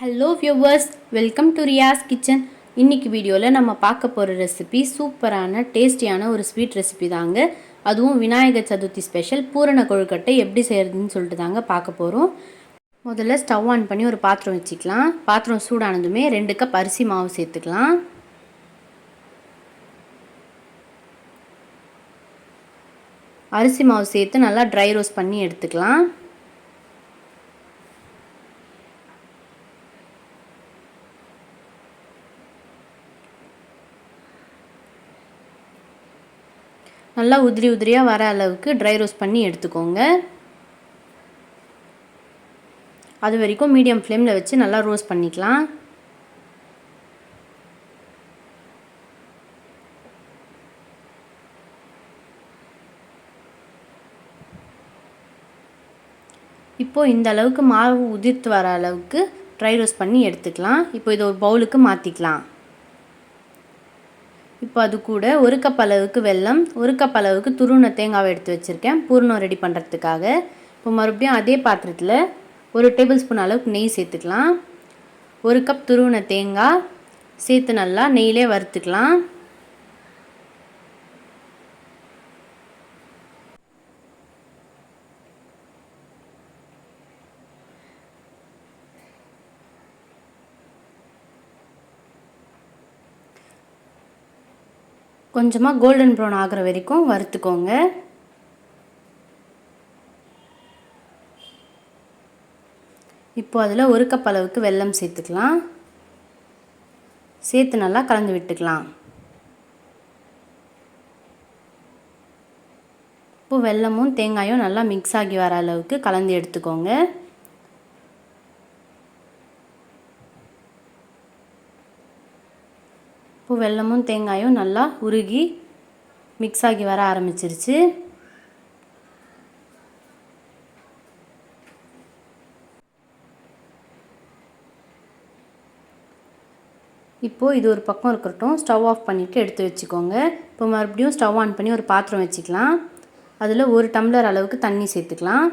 Hello viewers welcome to Riya's kitchen இன்னைக்கு வீடியோவில் நம்ம பார்க்க போகிற ரெசிபி சூப்பரான டேஸ்டியான ஒரு ஸ்வீட் ரெசிபி தாங்க. அதுவும் விநாயகர் சதுர்த்தி ஸ்பெஷல் பூரண கொழுக்கட்டை எப்படி செய்கிறதுன்னு சொல்லிட்டு தாங்க பார்க்க போகிறோம் முதல்ல ஸ்டவ் ஆன் பண்ணி ஒரு பாத்திரம் வச்சுக்கலாம். பாத்திரம் சூடானதுமே ரெண்டு கப் அரிசி மாவு சேர்த்துக்கலாம். அரிசி மாவு சேர்த்து நல்லா ட்ரை ரோஸ்ட் பண்ணி எடுத்துக்கலாம். நல்லா உதிரி உதிரியாக வர அளவுக்கு ட்ரை ரோஸ்ட் பண்ணி எடுத்துக்கோங்க. அது வரைக்கும் மீடியம் ஃப்ளேமில் வச்சு நல்லா ரோஸ்ட் பண்ணிக்கலாம். இப்போது இந்த அளவுக்கு மாவு உதிர்த்து வர அளவுக்கு ட்ரை ரோஸ்ட் பண்ணி எடுத்துக்கலாம். இப்போ இதை ஒரு பவுலுக்கு மாற்றிக்கலாம் இப்போ அது கூட ஒரு கப் அளவுக்கு வெல்லம் ஒரு கப் அளவுக்கு துருண தேங்காவை எடுத்து வச்சுருக்கேன். பூர்ணம் ரெடி பண்ணுறதுக்காக இப்போ மறுபடியும் அதே பாத்திரத்தில் ஒரு டேபிள் ஸ்பூன் அளவுக்கு நெய் சேர்த்துக்கலாம். ஒரு கப் துருவன தேங்காய் சேர்த்து நல்லா நெய்யிலே வறுத்துக்கலாம். கொஞ்சமாக கோல்டன் ப்ரௌன் ஆகிற வரைக்கும் வறுத்துக்கோங்க. இப்போ அதில் ஒரு கப் அளவுக்கு வெல்லம் சேர்த்துக்கலாம். சேர்த்து நல்லா கலந்து விட்டுக்கலாம். இப்போ வெல்லமும் தேங்காயும் நல்லா மிக்ஸ் ஆகி வர அளவுக்கு கலந்து எடுத்துக்கோங்க. இப்போ வெல்லமும் தேங்காயும் நல்லா உருகி மிக்ஸ் ஆகி வர ஆரம்பிச்சிருச்சு. இப்போது இது ஒரு பக்கம் இருக்கட்டும். ஸ்டவ் ஆஃப் பண்ணிவிட்டு எடுத்து வச்சுக்கோங்க. இப்போ மறுபடியும் ஸ்டவ் ஆன் பண்ணி ஒரு பாத்திரம் வச்சுக்கலாம். அதில் ஒரு டம்ளர் அளவுக்கு தண்ணி சேர்த்துக்கலாம்.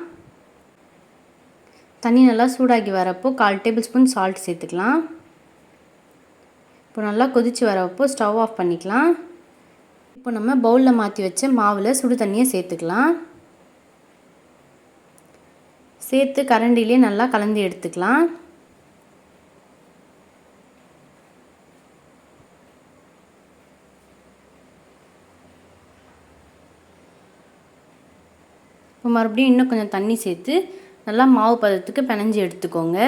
தண்ணி நல்லா சூடாகி வரப்போ கால் டேபிள் ஸ்பூன் சால்ட் சேர்த்துக்கலாம். இப்போ நல்லா கொதித்து வரப்போ ஸ்டவ் ஆஃப் பண்ணிக்கலாம். இப்போ நம்ம பவுலில் மாற்றி வச்ச மாவில் சுடு தண்ணியை சேர்த்துக்கலாம். சேர்த்து கரண்டிலே நல்லா கலந்து எடுத்துக்கலாம். இப்போ மறுபடியும் இன்னும் கொஞ்சம் தண்ணி சேர்த்து நல்லா மாவு பதத்துக்கு பிணைஞ்சி எடுத்துக்கோங்க.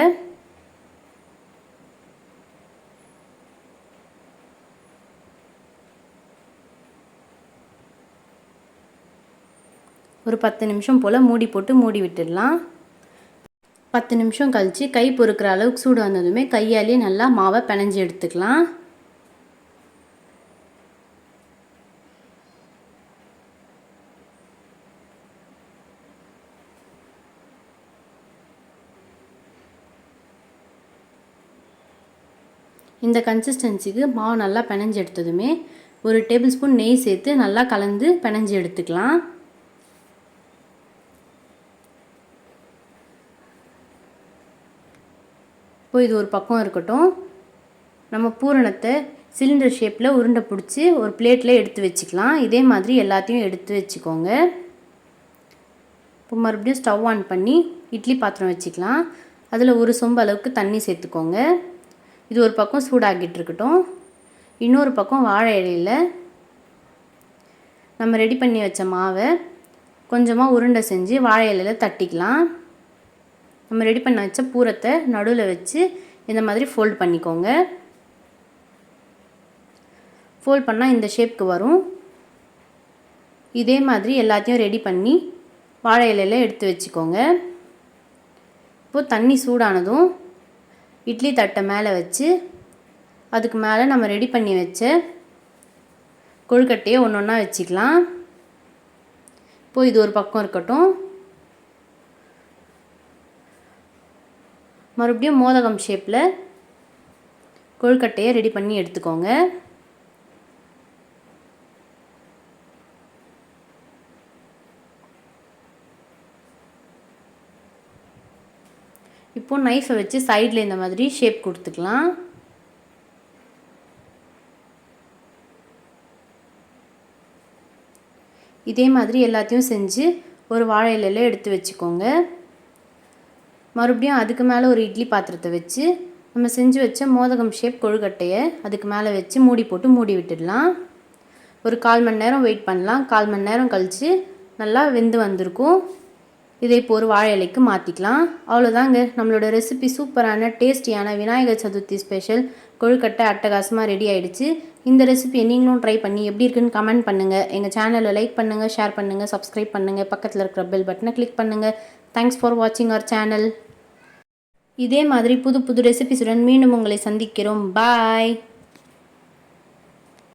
ஒரு பத்து நிமிஷம் போல் மூடி போட்டு மூடி விட்டுடலாம். பத்து நிமிஷம் கழித்து கை பொறுக்கிற அளவுக்கு சூடு வந்ததுமே கையாலேயே நல்லா மாவை பிணைஞ்சி எடுத்துக்கலாம். இந்த கன்சிஸ்டன்சிக்கு மாவு நல்லா பிணைஞ்சி எடுத்ததுமே ஒரு டேபிள் ஸ்பூன் நெய் சேர்த்து நல்லா கலந்து பிணைஞ்சி எடுத்துக்கலாம். இப்போ இது ஒரு பக்கம் இருக்கட்டும். நம்ம பூரணத்தை சிலிண்டர் ஷேப்பில் உருண்டை பிடிச்சி ஒரு பிளேட்டில் எடுத்து வச்சுக்கலாம். இதே மாதிரி எல்லாத்தையும் எடுத்து வச்சுக்கோங்க. இப்போ மறுபடியும் ஸ்டவ் ஆன் பண்ணி இட்லி பாத்திரம் வச்சுக்கலாம். அதில் ஒரு சொம்பு அளவுக்கு தண்ணி சேர்த்துக்கோங்க. இது ஒரு பக்கம் சூடாகிட்டு இருக்கட்டும். இன்னொரு பக்கம் வாழை இலையில் நம்ம ரெடி பண்ணி வச்ச மாவை கொஞ்சமாக உருண்டை செஞ்சு வாழை இலையில் தட்டிக்கலாம். நம்ம ரெடி பண்ண வச்ச பூரத்தை நடுவில் வச்சு இந்த மாதிரி ஃபோல்ட் பண்ணிக்கோங்க. ஃபோல்ட் பண்ணால் இந்த ஷேப்க்கு வரும். இதே மாதிரி எல்லாத்தையும் ரெடி பண்ணி வாழை இலையில் எடுத்து வச்சுக்கோங்க. இப்போது தண்ணி சூடானதும் இட்லி தட்டை மேலே வச்சு அதுக்கு மேலே நம்ம ரெடி பண்ணி வச்ச கொழுக்கட்டையை ஒன்று ஒன்றா வச்சுக்கலாம். இப்போது இது ஒரு பக்கம் இருக்கட்டும். மறுபடியும் மோதகம் ஷேப்பில் கொழுக்கட்டையை ரெடி பண்ணி எடுத்துக்கோங்க. இப்போ இப்போது நைஃபை வச்சு சைடில் இந்த மாதிரி ஷேப் கொடுத்துக்கலாம். இதே மாதிரி எல்லாத்தையும் செஞ்சு ஒரு வாழை இலையில எடுத்து வச்சுக்கோங்க. மறுபடியும் அதுக்கு மேலே ஒரு இட்லி பாத்திரத்தை வச்சு நம்ம செஞ்சு வச்ச மோதகம் ஷேப் கொழுக்கட்டையை அதுக்கு மேலே வச்சு மூடி போட்டு மூடி விட்டுடலாம். ஒரு கால் மணி நேரம் வெயிட் பண்ணலாம். கால் மணி நேரம் கழித்து நல்லா வெந்து வந்திருக்கும். இதை இப்போ ஒரு வாழை இலைக்கு மாற்றிக்கலாம் அவ்வளோதாங்க நம்மளோட ரெசிபி சூப்பரான டேஸ்டியான விநாயகர் சதுர்த்தி ஸ்பெஷல் கொழுக்கட்டை அட்டகாசமாக ரெடி ஆகிடுச்சு இந்த ரெசிபியை நீங்களும் ட்ரை பண்ணி எப்படி இருக்குன்னு கமெண்ட் பண்ணுங்கள் எங்கள் சேனலை லைக் பண்ணுங்கள் ஷேர் பண்ணுங்கள் சப்ஸ்கிரைப் பண்ணுங்கள் பக்கத்தில் இருக்கிற பெல் பட்டனை கிளிக் பண்ணுங்கள் தேங்க்ஸ் ஃபார் வாட்சிங் அவர் சேனல் இதே மாதிரி புது புது ரெசிபிஸுடன் மீண்டும் உங்களை சந்திக்கிறோம். பாய்